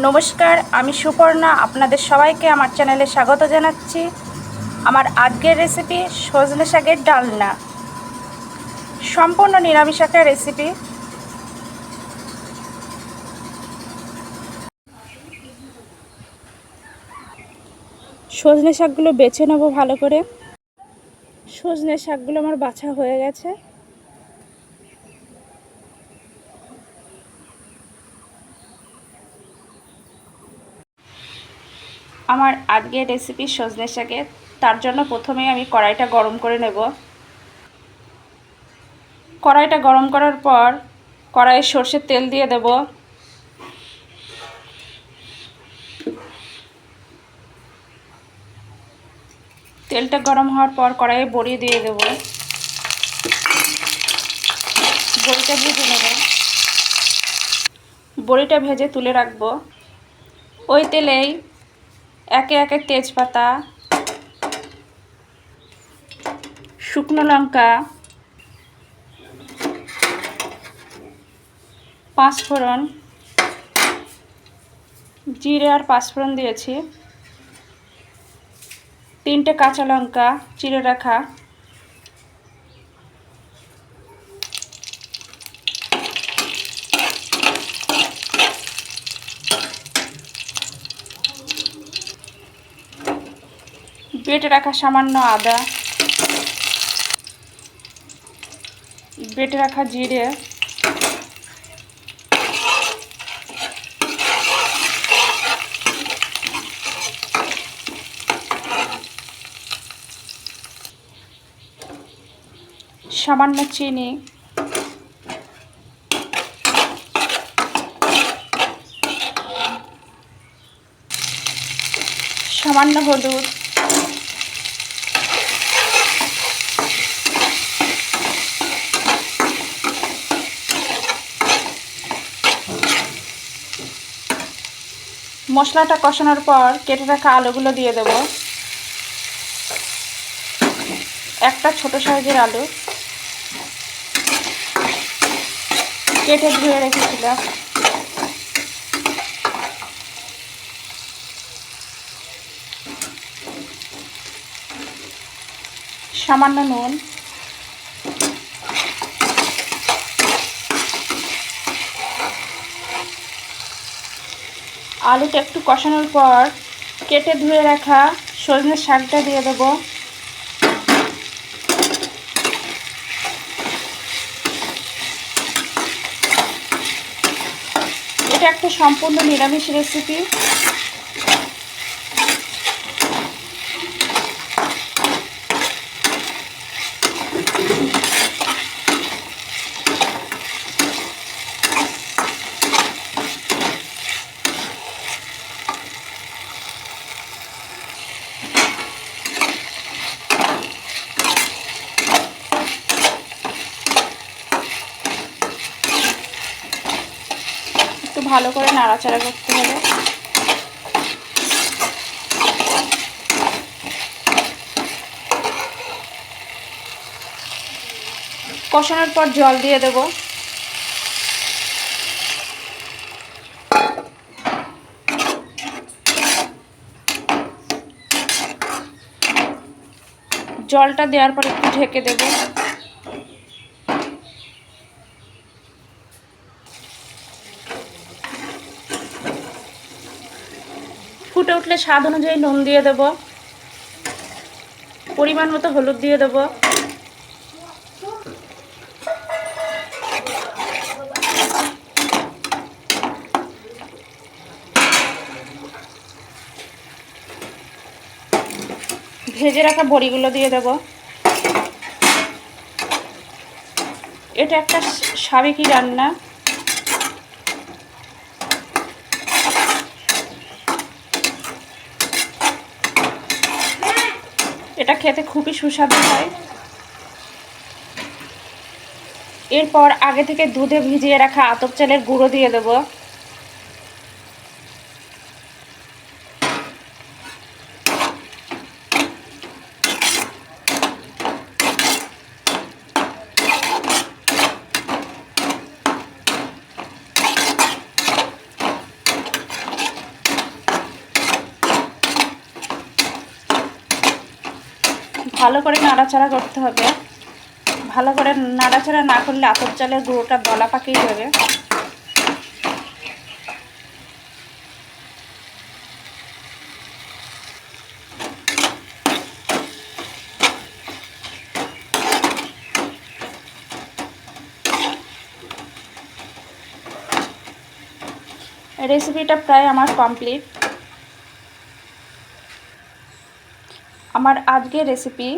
নমস্কার, আমি সুপর্ণা। আপনাদের সবাইকে আমার চ্যানেলে স্বাগত জানাচ্ছি। আমার আজকের রেসিপি সজনে শাকের ডালনা। সম্পূর্ণ নিরামিষ একটা রেসিপি সজনে শাকগুলো বেছে নেব ভালো করে। সজনে শাকগুলো আমার বাছা হয়ে গেছে। আমার আজকের রেসিপি সজনে শাকে। তার জন্য প্রথমেই আমি কড়াইটা গরম করে নেব। কড়াইটা গরম করার পর কড়াইয়ে সর্ষের তেল দিয়ে দেব। তেলটা গরম হওয়ার পর কড়াইয়ে বড়ি দিয়ে দেব। বড়িটা ভেজে নেব। বড়িটা ভেজে তুলে রাখব। ওই তেলেই একে একে তেজপাতা, শুকনো লঙ্কা, পাঁচফোড়ন, জিরে আর পাঁচফোড়ন দিয়েছি, তিনটে কাঁচা লঙ্কা চিড়ে রাখা বেটে রাখা সামান্য আদা। বেটে রাখা জিরে। সামান্য চিনি। সামান্য হলুদ। মশলাটা কষানোর পর কেটে রাখা আলুগুলো দিয়ে দেব। একটা ছোট সাইজের আলু। কেটে ধুয়ে রেখেছিলাম। সামান্য নুন। আলুটা একটু কষানোর পর কেটে ধুয়ে রাখা সজনের শাকটা দিয়ে দেবো। এটা একটা সম্পূর্ণ নিরামিষ রেসিপি ভালো করে নাড়াচাড়া করতে হবে। কষানোর পর জল দিয়ে দেব। জলটা দেওয়ার পর একটু ঢেকে দেবো। ফুটে উঠলে স্বাদ অনুযায়ী নুন দিয়ে দেব। পরিমাণ মতো হলুদ দিয়ে দেব। ভেজে রাখা বড়িগুলো দিয়ে দেব। এটা একটা সাবেকি রান্না। এটা খেতে খুবই সুস্বাদু হয়। এরপর আগে থেকে দুধে ভিজিয়ে রাখা আতপ চালের গুঁড়ো দিয়ে দেব। ভালো করে নাড়াচাড়া করতে হবে। ভালো করে নাড়াচাড়া না করলে আতর চালের গুঁড়োটা দলা পাকিয়ে যাবে। রেসিপিটা প্রায় আমার কমপ্লিট আমার আজকের রেসিপি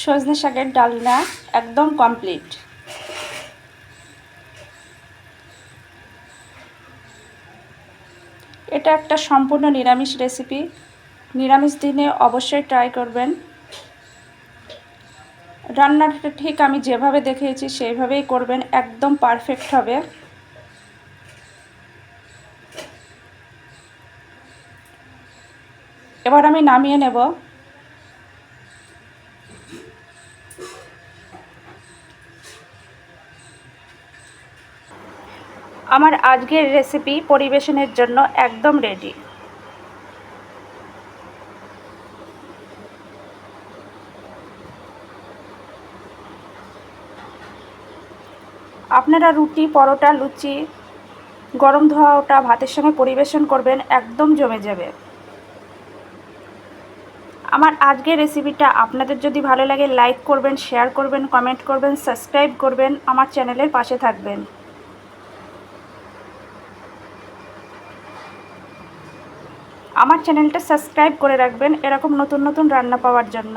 সজনে শাকের ডালনা একদম কমপ্লিট এটা একটা সম্পূর্ণ নিরামিষ রেসিপি নিরামিষ দিনে অবশ্যই ট্রাই করবেন। রান্নাটা ঠিক আমি যেভাবে দেখিয়েছি, সেইভাবেই করবেন, একদম পারফেক্ট হবে। এবার আমি নামিয়ে নেব। আমার আজকের রেসিপি পরিবেশনের জন্য একদম রেডি আপনারা রুটি, পরোটা, লুচি, গরম ধোয়া ওটা ভাতের সঙ্গে পরিবেশন করবেন, একদম জমে যাবে। আমার আজকের রেসিপিটা আপনাদের যদি ভালো লাগে লাইক করবেন শেয়ার করবেন কমেন্ট করবেন সাবস্ক্রাইব করবেন, আমার চ্যানেলের পাশে থাকবেন। আমার চ্যানেলটা সাবস্ক্রাইব করে রাখবেন এরকম নতুন নতুন রান্না পাওয়ার জন্য।